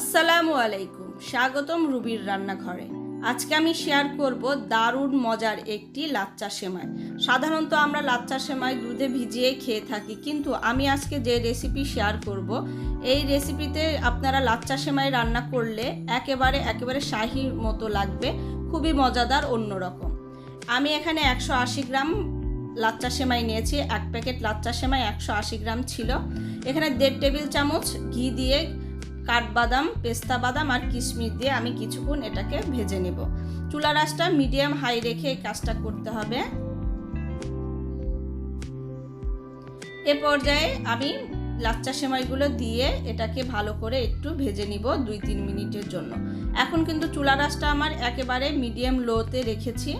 আসসালামু আলাইকুম, স্বাগতম রুবির রান্নাঘরে। আজকে আমি শেয়ার করব দারুণ মজার একটি লাচ্চা সেমাই। সাধারণত আমরা লাচ্চা সেমাই দুধে ভিজিয়ে খেয়ে থাকি, কিন্তু আমি আজকে যে রেসিপি শেয়ার করব, এই রেসিপিতে আপনারা লাচ্চা সেমাই রান্না করলে একেবারে একেবারে শাহির মতো লাগবে, খুবই মজাদার, অন্যরকম। আমি এখানে একশো আশি গ্রাম লাচ্চা সেমাই নিয়েছি, এক প্যাকেট লাচ্চা সেমাই একশো আশি গ্রাম ছিল। এখানে দেড় টেবিল চামচ ঘি দিয়ে কাঠবাদাম, পেস্তা বাদাম আর কিশমিশ দিয়ে আমি কিছুক্ষণ এটাকে ভেজে নেব। চুলা রাসটা মিডিয়াম হাই রেখে এই কাজটা করতে হবে। এ পর্যায়ে আমি লাচ্চা সেমাইগুলো দিয়ে এটাকে ভালো করে একটু ভেজে নিব দুই তিন মিনিটের জন্য। এখন কিন্তু চুলা রাসটা আমার একেবারে মিডিয়াম লোতে রেখেছি।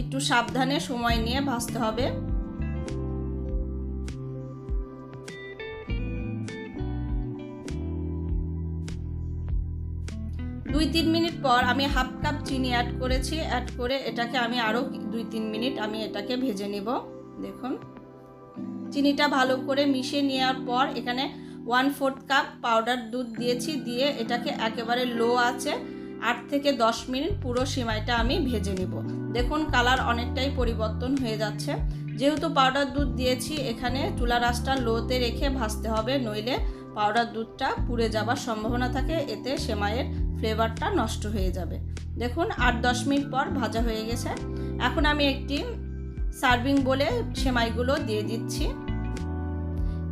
একটু সাবধানে সময় নিয়ে ভাজতে হবে। দুই তিন মিনিট পর আমি হাফ কাপ চিনি অ্যাড করেছি অ্যাড করে এটাকে আমি আরও দুই তিন মিনিট আমি এটাকে ভেজে নেব। দেখুন। চিনিটা ভালো করে মিশিয়ে নেওয়ার পর এখানে ওয়ান ফোর্থ কাপ পাউডার দুধ দিয়েছি, দিয়ে এটাকে একেবারে লো আছে আট থেকে দশ মিনিট পুরো সিমাইটা আমি ভেজে নেব। দেখুন কালার অনেকটাই পরিবর্তন হয়ে যাচ্ছে। যেহেতু পাউডার দুধ দিয়েছি, এখানে চুলা রাসটা লোতে রেখে ভাজতে হবে, নইলে পাউডার দুধটা পুড়ে যাবার সম্ভাবনা থাকে, এতে সেমাইয়ের ফ্লেভারটা নষ্ট হয়ে যাবে। দেখুন, আট দশ মিনিট পর ভাজা হয়ে গেছে। এখন আমি একটি সার্ভিং বলে সেমাইগুলো দিয়ে দিচ্ছি।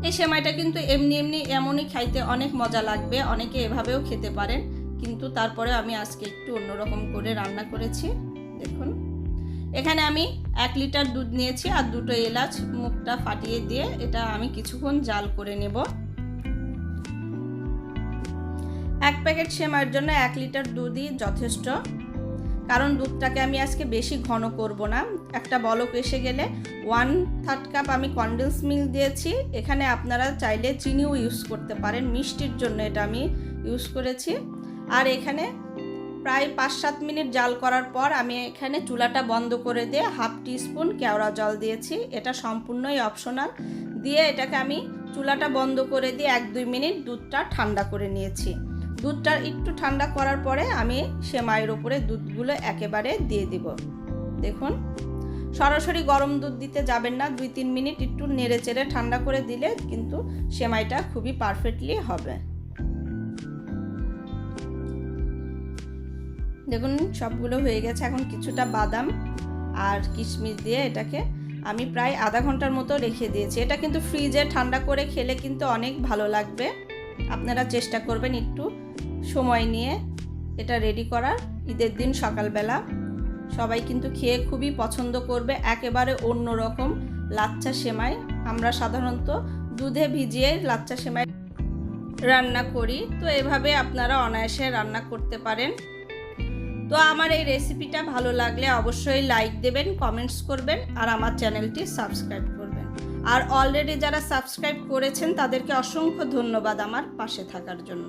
এই সেমাইটা কিন্তু এমনি এমনি এমনই খাইতে অনেক মজা লাগবে, অনেকে এভাবেও খেতে পারেন। কিন্তু তারপরে আমি আজকে একটু অন্যরকম করে রান্না করেছি। দেখুন, এখানে আমি এক লিটার দুধ নিয়েছি আর দুটো এলাচ মুখটা ফাটিয়ে দিয়ে এটা আমি কিছুক্ষণ জাল করে নেব। এক প্যাকেট সেমাইয়ের জন্য এক লিটার দুধই যথেষ্ট। কারণ দুধটাকে আমি আজকে বেশি ঘন করব না। একটা বলক এসে গেলে ওয়ান থার্ড কাপ আমি কন্ডেন্স মিল্ক দিয়েছি। এখানে আপনারা চাইলে চিনিও ইউজ করতে পারেন। মিষ্টির জন্য এটা আমি ইউজ করেছি। আর এখানে প্রায় পাঁচ সাত মিনিট জাল করার পর আমি এখানে চুলাটা বন্ধ করে দিয়ে হাফ টিস্পুন কেওড়া জল দিয়েছি। এটা সম্পূর্ণই অপশনাল দিয়ে এটাকে আমি চুলাটা বন্ধ করে দিয়ে এক দুই মিনিট দুধটা ঠান্ডা করে নিয়েছি। দুধটা একটু ঠান্ডা করার পরে আমি সেমাইয়ের উপরে দুধগুলো একেবারে দিয়ে দিব। দেখুন, সরাসরি গরম দুধ দিতে যাবেন না, দুই তিন মিনিট একটু নেড়ে চেড়ে ঠান্ডা করে দিলে কিন্তু সেমাইটা খুবই পারফেক্টলি হবে। দেখুন, সবগুলো হয়ে গেছে। এখন কিছুটা বাদাম আর কিশমিশ দিয়ে এটাকে আমি প্রায় আধা ঘণ্টার মতো রেখে দিয়েছি। এটা কিন্তু ফ্রিজে ঠান্ডা করে খেলে কিন্তু অনেক ভালো লাগবে। আপনারা চেষ্টা করবেন একটু সময় নিয়ে এটা রেডি করার। ঈদের দিন সকালবেলা। সবাই কিন্তু খেয়ে খুবই পছন্দ করবে। একেবারে অন্য রকম লাচ্চা সেমাই। আমরা সাধারণত দুধে ভিজিয়ে লাচ্চা সেমাই রান্না করি। তো এভাবে আপনারা অনায়াসে রান্না করতে পারেন। তো আমার এই রেসিপিটা ভালো লাগলে অবশ্যই লাইক দেবেন কমেন্টস করবেন আর আমার চ্যানেলটি সাবস্ক্রাইব করবেন। আর অলরেডি যারা সাবস্ক্রাইব করেছেন তাদেরকে অসংখ্য ধন্যবাদ আমার পাশে থাকার জন্য।